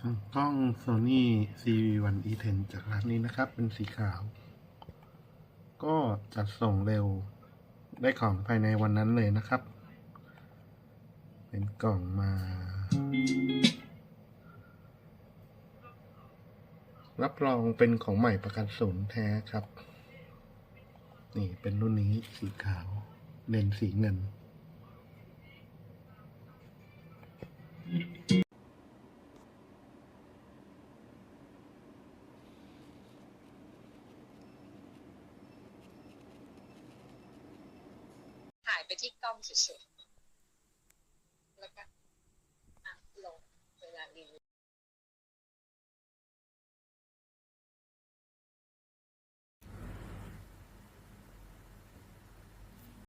กล้อง Sony CV1E10 จากร้านนี้นะครับ เป็นสีขาว ก็จัดส่งเร็วได้ของภายในวันนั้นเลยนะครับ เป็นกล่องมา รับรองเป็นของใหม่ประกันศูนย์แท้ครับ นี่เป็นรุ่นนี้สีขาวเลนสีเงิน ถ่ายไปที่กล้องเฉย